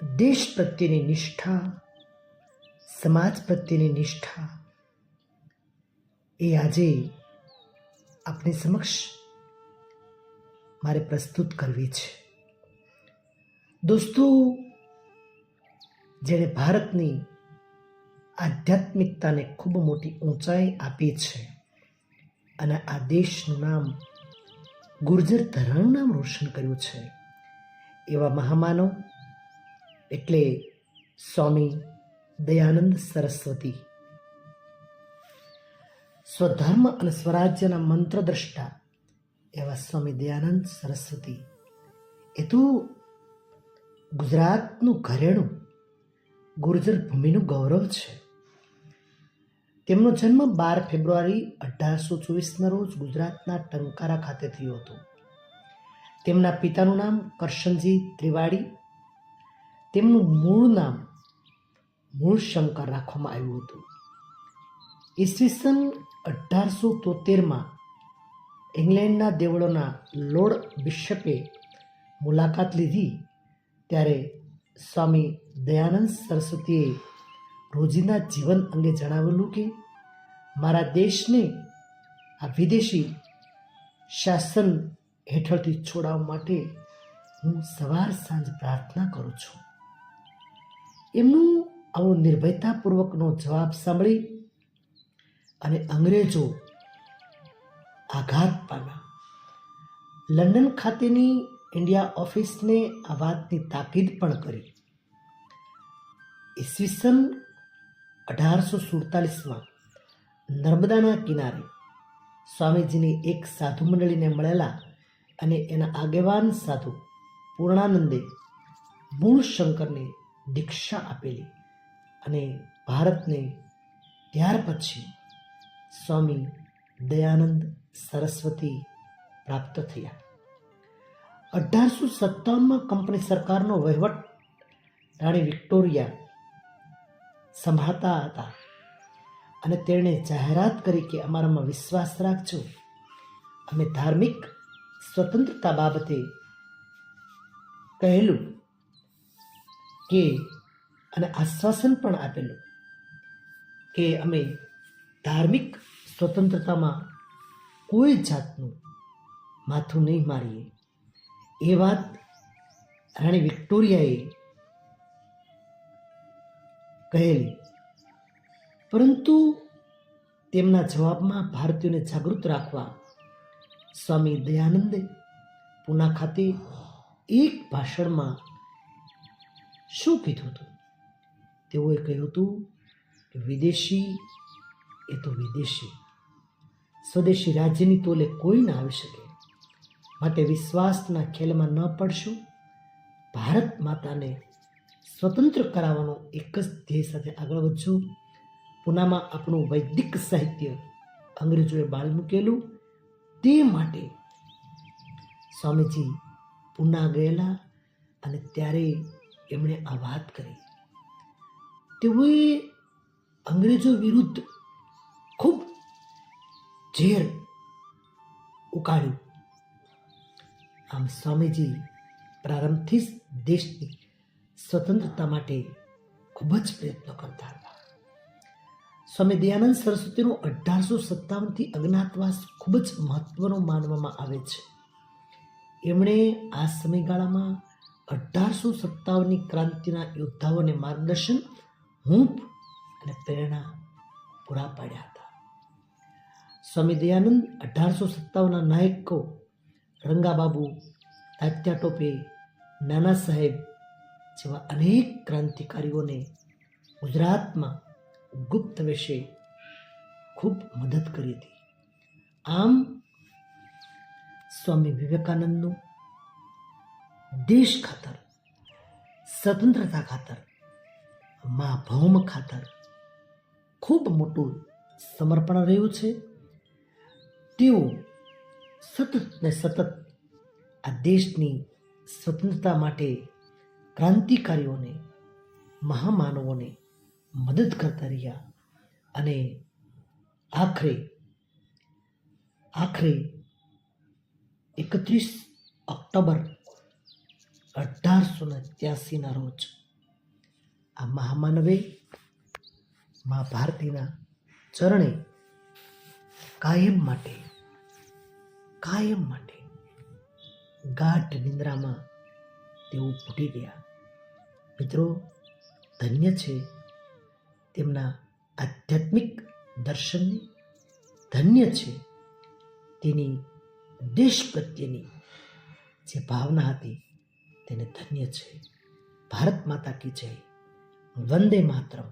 દેશ પ્રત્યેની નિષ્ઠા સમાજ પ્રત્યેની નિષ્ઠા એ આજે આપની સમક્ષ મારે પ્રસ્તુત કરવી છે. દોસ્તો, જેણે ભારતની આધ્યાત્મિકતાને ખૂબ મોટી ઊંચાઈ આપી છે અને આ દેશનું નામ ગુર્જર ધરણનું નામ રોશન કર્યું છે, એવા મહામાનવ એટલે સ્વામી દયાનંદ સરસ્વતી. સ્વધર્મ અને સ્વરાજ્યના મંત્રદ્રષ્ટા એવા સ્વામી દયાનંદ સરસ્વતી. એ તો ગુજરાતનું ઘરેણું, ગુર્જર ભૂમિનું ગૌરવ છે. તેમનો જન્મ બાર ફેબ્રુઆરી અઢારસો ચોવીસના રોજ ગુજરાતના ટંકારા ખાતે થયો હતો. તેમના પિતાનું નામ કરશનજી ત્રિવાડી તેમનું મૂળ નામ મૂળ શંકર રાખવામાં આવ્યું હતું. ઈસવીસન અઢારસો તોતેરમાં ઇંગ્લેન્ડના દેવળોના લોર્ડ બિશપે મુલાકાત લીધી ત્યારે સ્વામી દયાનંદ સરસ્વતીએ રોજિંદા જીવન અંગે જણાવેલું કે, મારા દેશને આ વિદેશી શાસન હેઠળથી છોડાવવા માટે હું સવાર સાંજ પ્રાર્થના કરું છું. એમનું આવો નિર્ભયતાપૂર્વકનો જવાબ સાંભળી અને અંગ્રેજો આઘાત પામ્યા. લંડન ખાતેની ઇન્ડિયા ઓફિસને આ વાતની તાકીદ પણ કરી. ઈસવીસન અઢારસો સુડતાલીસમાં નર્મદાના કિનારે સ્વામીજીની એક સાધુ મંડળીને મળેલા અને એના આગેવાન સાધુ પૂર્ણાનંદે મૂળ શંકરને દીક્ષા આપેલી અને ભારતને ત્યાર પછી સ્વામી દયાનંદ સરસ્વતી પ્રાપ્ત થયા. અઢારસો સત્તાવનમાં કંપની સરકારનો વહીવટ રાણી વિક્ટોરિયા સંભાળતા હતા અને તેણે જાહેરાત કરી કે અમારામાં વિશ્વાસ રાખજો. અમે ધાર્મિક સ્વતંત્રતા બાબતે કહેલું કે, અને આશ્વાસન પણ આપેલું કે અમે ધાર્મિક સ્વતંત્રતામાં કોઈ જાતનું માથું નહીં મારીએ. એ વાત રાણી વિક્ટોરિયાએ કહેલી. પરંતુ તેમના જવાબમાં ભારતીયોને જાગૃત રાખવા સ્વામી દયાનંદે પૂના ખાતે એક ભાષણમાં શું કીધું હતું? તેઓએ કહ્યું હતું કે વિદેશી એ તો વિદેશી. સ્વદેશી રાજ્યની તોલે કોઈ ના આવી શકે. માટે વિશ્વાસના ખેલમાં ન પડશું. ભારત માતાને સ્વતંત્ર કરાવવાનો એક જ ધ્યેય સાથે આગળ વધજો. પુનામાં આપણું વૈદિક સાહિત્ય અંગ્રેજોએ બાળ મૂકેલું. તે માટે સ્વામીજી પુના ગયેલા અને ત્યારે એમણે આ વાત કરી. તેઓએ અંગ્રેજો વિરુદ્ધ ખૂબ ઝેર ઉકાળ્યું. આમ સ્વામીજી પ્રારંભથી જ દેશની સ્વતંત્રતા માટે ખૂબ જ પ્રયત્નો કરતા હતા. સ્વામી દયાનંદ સરસ્વતીનો અઢારસો સત્તાવનથી અજ્ઞાતવાસ ખૂબ જ મહત્વનો માનવામાં આવે છે. એમણે આ સમયગાળામાં અઢારસો સત્તાવનની ક્રાંતિના યોદ્ધાઓને માર્ગદર્શન, હૂંફ અને પ્રેરણા પૂરા પાડ્યા હતા. સ્વામી દયાનંદ અઢારસો સત્તાવનના નાયકો રંગાબાબુ, તાત્યા ટોપે, નાના સાહેબ જેવા અનેક ક્રાંતિકારીઓને ગુજરાતમાં ગુપ્ત વેશે ખૂબ મદદ કરી હતી. આમ સ્વામી વિવેકાનંદનું દેશ ખાતર, સ્વતંત્રતા ખાતર, મા ભૌમ ખાતર ખૂબ મોટું સમર્પણ રહ્યું છે. તેઓ સતત ને સતત આ દેશની સ્વતંત્રતા માટે ક્રાંતિકારીઓને, મહામાનવોને મદદ કરતા રહ્યા અને આખરે આખરે એકત્રીસ ઓક્ટોબર અઢારસો ને ત્યાસીના રોજ આ મહામાનવે મા ભારતીના ચરણે કાયમ માટે કાયમ માટે ગાઢ નિંદ્રામાં તેઓ ફૂટી ગયા. મિત્રો, ધન્ય છે તેમના આધ્યાત્મિક દર્શનની. ધન્ય છે તેની દેશ પ્રત્યેની જે ભાવના હતી તેને ધન્ય છે. ભારત માતા કી જય. વંદે માતરમ.